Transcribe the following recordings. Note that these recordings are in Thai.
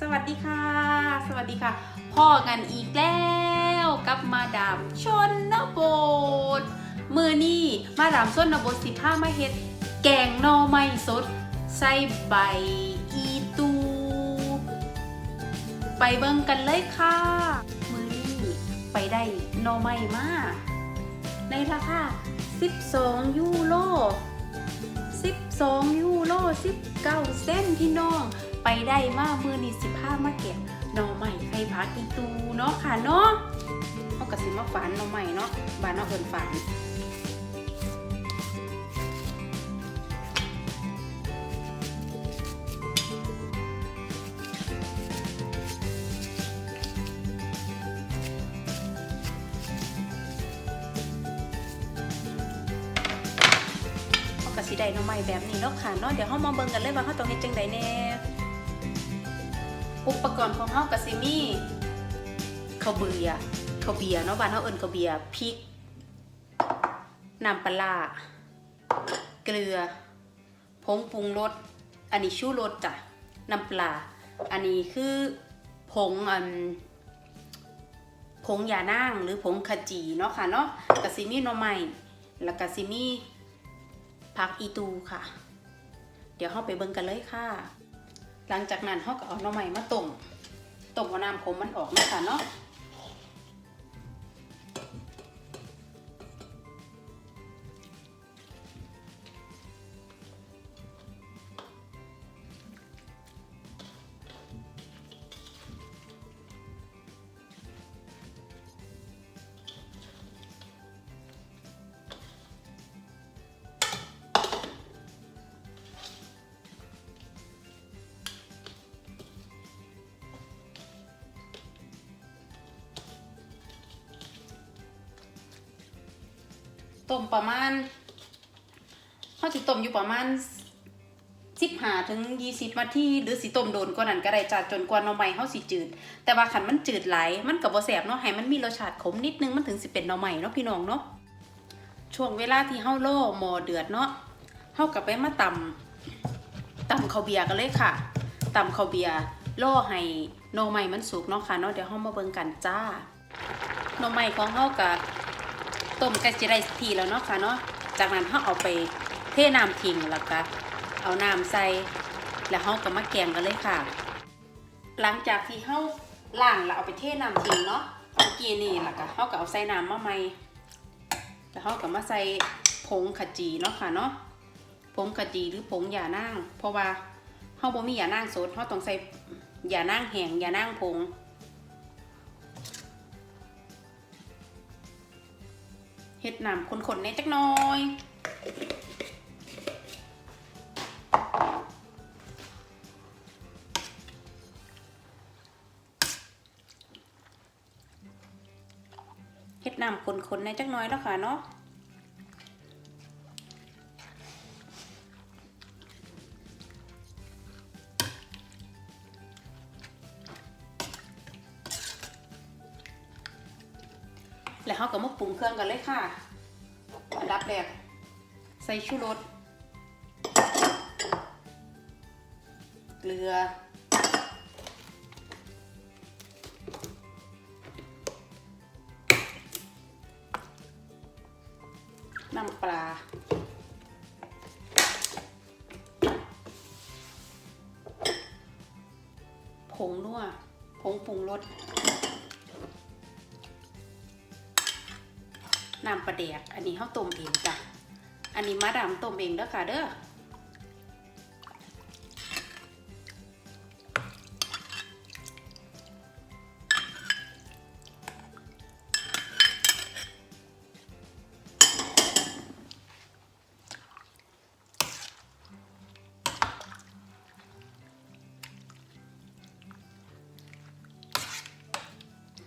สวัสดีค่ะ สวัสดีค่ะ พ่อกันอีกแล้วกับมาดามชนนบทมือนี่มาดามชนนบทสิผ้ามาเฮ็ด แกงนอไม้สด ใส่ใบอีตู ไปเบิ่งกันเลยค่ะ มือนี่ไปได้นอไม้มาในราคา12 ยูโร12 ยูโร19เส้นพี่น้อง ไปได้มากมือนี้15มาเก็บหน่อใหม่ไข่พักอีตูเนาะค่ะเนาะเอากระสิมาฝานหน่อใหม่เนาะบ้านเอาเอินฝานเอากระสิได้น่อใหม่แบบนี้เนาะค่ะเนาะเดี๋ยวเฮามาเบิ่งกันเลยว่าเฮาต้องเฮ็ดจังไดแน่ อุปกรณ์ของเฮากระสิมีข้าวเบื่อข้าวเบียร์เนาะบ้านเฮาเอิ้นข้าวเบียร์พริกน้ำปลาเกลือผงปรุงรสอันนี้ชูรสจ้ะน้ำปลา อันนี้คือผงอันผงยานางหรือผงขจีเนาะค่ะเนาะกะซิมีหน่อไม้แล้วกะซิมีผักอีตูค่ะ เดี๋ยวเข้าไปเบิ่งกันเลยค่ะ หลังจากนั้นเขาก็เอาหน่อไม้มาต้มต้มเอาน้ำขมมันออกนะคะเนาะ ต้มประมาณเขาสิต้มอยู่ประมาณสิบหาถึงยี่สิบนาทีหรือสิต้มโดนกว่านั้นก็ได้จ้ะจนกว่าหน่อไม้เขาสิจืด แต่ว่าขันมันจืดไหลมันกับบ่แสบเนาะให้มันมีรสชาติขมนิดนึงมันถึงสิเป็นหน่อไม้เนาะพี่น้องเนาะช่วงเวลาที่เฮาโล่หมอเดือดเนาะเฮากลับไปมาตำตำข้าวเบียร์กันเลยค่ะตำข้าวเบียร์ล่อให้หน่อไม้มันสุกเนาะค่ะเนาะเดี๋ยวเฮามาเบิ่งกันจ้าหน่อไม้ของเฮากับ ต้มก็จะได้ทีแล้วเนาะค่ะเนาะจากนั้นเราเอาไปเทน้ำทิ้งแล้วก็เอาน้ำใส่แล้วเราก็มาแกงกันเลยค่ะ หลังจากที่เราล้างแล้วเอาไปเทน้ำทิ้งเนาะเอาเมื่อกี้นี่แล้วก็เราก็เอาใส่น้ำมาใหม่แล้วเราก็มาใส่ผงขจีเนาะค่ะเนาะผงขจีหรือผงยานางเพราะว่าเราบ่มียานางสดเราต้องใส่ยานางแห้งยานางผง เฮ็ดน้ำคนๆในจักหน้อยเฮ็ดน้ำคนๆในจักหน้อยแล้วค่ะเนาะ เขาก็มาปรุงเครื่องกันเลยค่ะอันดับแรกใส่ชูรสเกลือ น้ำปลาผงนัวผงปรุงรส น้ำปลาแดก อันนี้เขาต้มเองจ้ะ อันนี้มาดามต้มเองเด้อค่ะเด้อ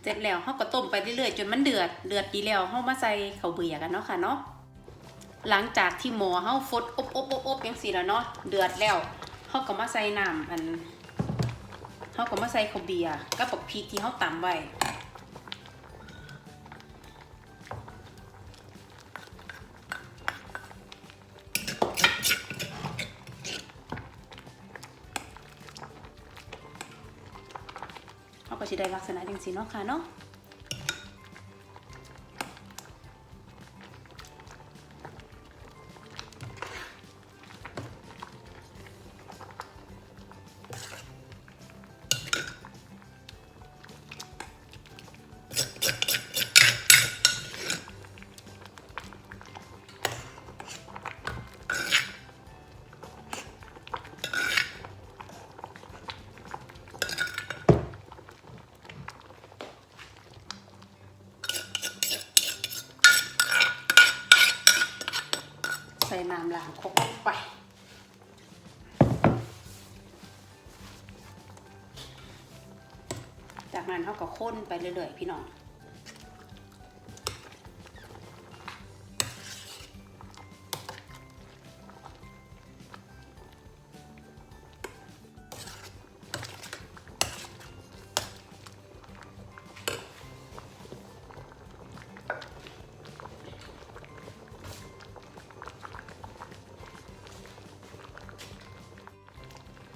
เสร็จแล้วเขาก็ต้มไปเรื่อยๆจนมันเดือด เดือดดีแล้วเขามาใส่ข้าวเบื่อกันเนาะค่ะเนาะ หลังจากที่หมอเขาฟดอบอบอบอบยังสีแล้วเนาะ เดือดแล้วเขาก็มาใส่น้ำอันเขาก็มาใส่ข้าวเบียกับปักพริกที่เขาตำไว้ สิได้ลักษณะจังซี่เนาะค่ะเนาะ จากนั้นเขาก็ค้นไปเรื่อยๆพี่น้อง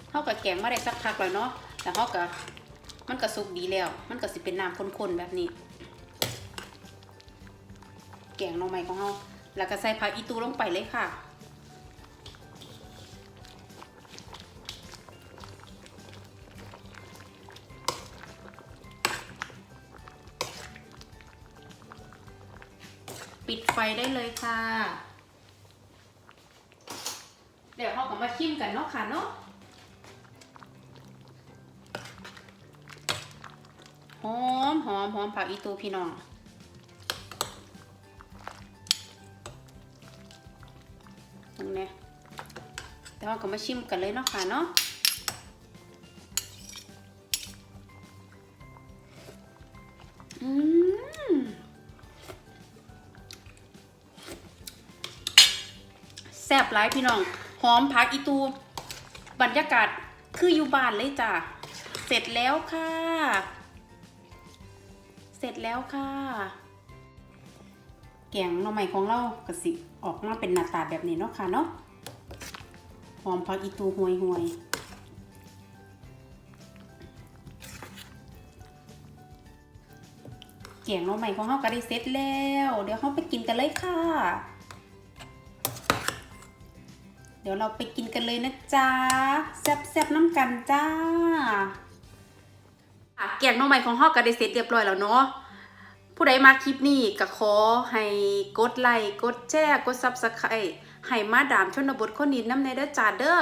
เขากับแกงมาได้สักพักแล้วเนาะแต่เขากับ มันก็สุกดีแล้ว มันก็สิเป็นน้ำข้นๆแบบนี้ แกงหน่อไม้ของเขาแล้วก็ใส่ผักอีตูลงไปเลยค่ะปิดไฟได้เลยค่ะ เดี๋ยวเขาก็มาชิมกันเนาะค่ะเนาะ หอมหอมหอมผักอีตูพี่น้องตรงนี้แต่ว่าก็มาชิมกันเลยเนาะค่ะเนาะอืมแซ่บหลายพี่น้อง หอมผักอีตู บรรยากาศคืออยู่บ้านเลยจ้ะ เสร็จแล้วค่ะ ร็จแล้วค่ะแกงหน่อไม้ของเรากระสิออกมาเป็นหน้าตาแบบนี้เนาะค่ะเนาะหอมผักอีตูห่วยห่วยแกงหน่อไม้ของเราก็ได้เสร็จแล้ว เดี๋ยวเราไปกินกันเลยค่ะ เดี๋ยวเราไปกินกันเลยนะจ๊ะแซ่บๆน้ำกันจ้า แกงน่อไม้ของฮอกก็ได้เสร็จเรียบร้อยแล้วเนาะผู้ใดมาคลิปนี้ก็ขอให้กดไลค์กดแชร์กดซับสไครต์ให้มาดามชนบทคนนี้น้ำในเด้อจ้าเด้อ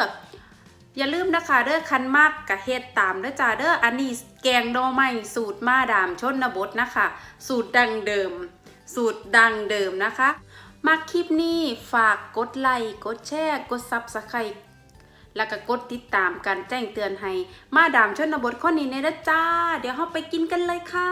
อย่าลืมนะคะเด้อคันมากกะเฮ็ดตามเด้อจ้าเด้ออันนี้แกงหน่อไม้สูตรมาดามชนบทนะคะ สูตรดังเดิม สูตรดังเดิมนะคะ มาคลิปนี้ฝากกดไลค์กดแชร์กดซับสไครต์ แล้วก็กดติดตามการแจ้งเตือนให้ มาดามชนบทคนนี้ในละจ้า เดี๋ยวเราไปกินกันเลยค่ะ